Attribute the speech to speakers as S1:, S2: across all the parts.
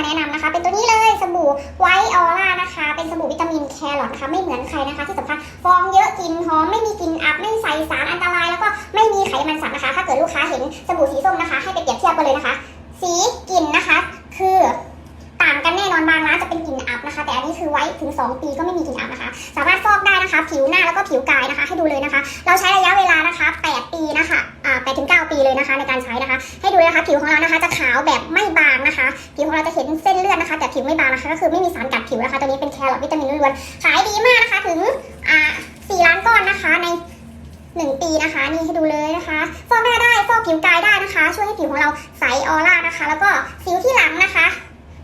S1: มาแนะนำนะคะ เป็นตัวนี้เลยสบู่ไวท์ออร่านะคะ เป็นสบู่วิตามินแครอทนะคะ ไม่เหมือนใครนะคะ ที่สำคัญฟองเยอะกลิ่นหอมไม่มีกลิ่นอับไม่ใส่สารอันตราย แล้วก็ไม่มีไขมันสัตว์นะคะ ถ้าเกิดลูกค้าเห็นสบู่สีส้มนะคะ ให้ไปเปรียบเทียบกันเลยนะคะ สีกลิ่นนะคะ คือต่างกันแน่นอนบางร้านจะเป็นกลิ่นอับนะคะ แต่อันนี้คือไว้ถึง 2 ปีก็ไม่มีกลิ่นอับนะคะ สามารถฟอกได้นะคะ ผิวหน้าแล้วก็ผิวกายนะคะ ให้ดูเลยนะคะ เราใช้ระยะเวลานะคะ 8 ปีนะคะอ่า8ถึง9ปีเลยนะคะ ในการใช้นะคะ ให้ดูเลยนะคะ ผิวของเรานะคะ จะขาวแบบไม่บางนะคะ ผิวของเราจะเห็นเส้นเลือดนะคะ แต่ผิวไม่บางนะคะ ก็คือไม่มีสารกัดผิวนะคะ ตัวนี้เป็นแครอทวิตามินล้วนขายดีมากนะคะถึงอ่า4ล้านก้อนนะคะในหนึ่งปีนะคะ นี่ให้ดูเลยนะคะฟอกหน้าได้ฟอกผิวกายได้นะคะ ช่วยให้ผิวของเราใสออร่านะคะ แล้วก็สิวที่หลังนะคะ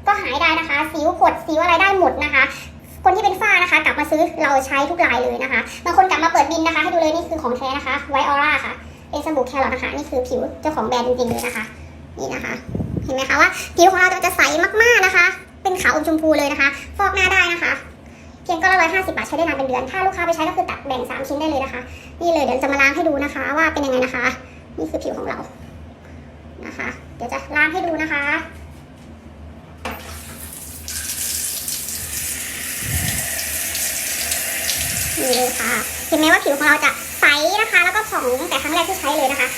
S1: ก็หายได้นะคะ สิวผดสิวอะไรได้หมดนะคะคนที่เป็นฝ้านะคะ กลับมาซื้อเราใช้ทุกรายเลยนะคะบางคนกลับมาเปิดบินนะคะ ให้ดูเลยนี่คือของแท้นะคะไวออร่าค่ะ เป็นสบู่แครอทนะคะ นี่คือผิวเจ้าของแบรนด์จริงๆเลยนะคะ นี่นะคะ เห็นไหมคะว่าผิวของเราจะใสมากๆนะคะ เป็นขาวอมชมพูเลยนะคะ ฟอกหน้าได้นะคะเพียงก็ละร้อยห้าสิบบาทใช้ได้นานเป็นเดือน ถ้าลูกค้าไปใช้ก็คือตัดแบ่งสามชิ้นได้เลยนะคะ นี่เลยเดี๋ยวจะมาล้างให้ดูนะคะ ว่าเป็นยังไงนะคะ นี่คือผิวของเรานะคะ เดี๋ยวจะล้างให้ดูนะคะนี่เลยค่ะ เห็นไหมว่าผิวของเราจะใสนะคะ แล้วก็ผ่องตั้งแต่ครั้งแรกที่ใช้เลยนะคะ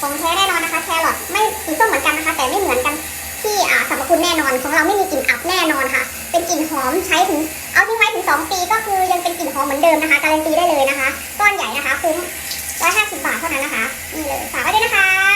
S1: ของแท้แน่นอนนะคะแครอทไม่สีส้มเหมือนกันนะคะ แต่ไม่เหมือนกันที่อ่าสรรพคุณแน่นอนของเราไม่มีกลิ่นอับแน่นอนค่ะ เป็นกลิ่นหอมใช้ถึงเอาทิ้งไว้ถึง 2 ปีก็คือยังเป็นกลิ่นหอมเหมือนเดิมนะคะการันตีได้เลยนะคะ ก้อนใหญ่นะคะคุ้ม150 บาทเท่านั้นนะคะนี่เลยฝากไว้ด้วยนะคะ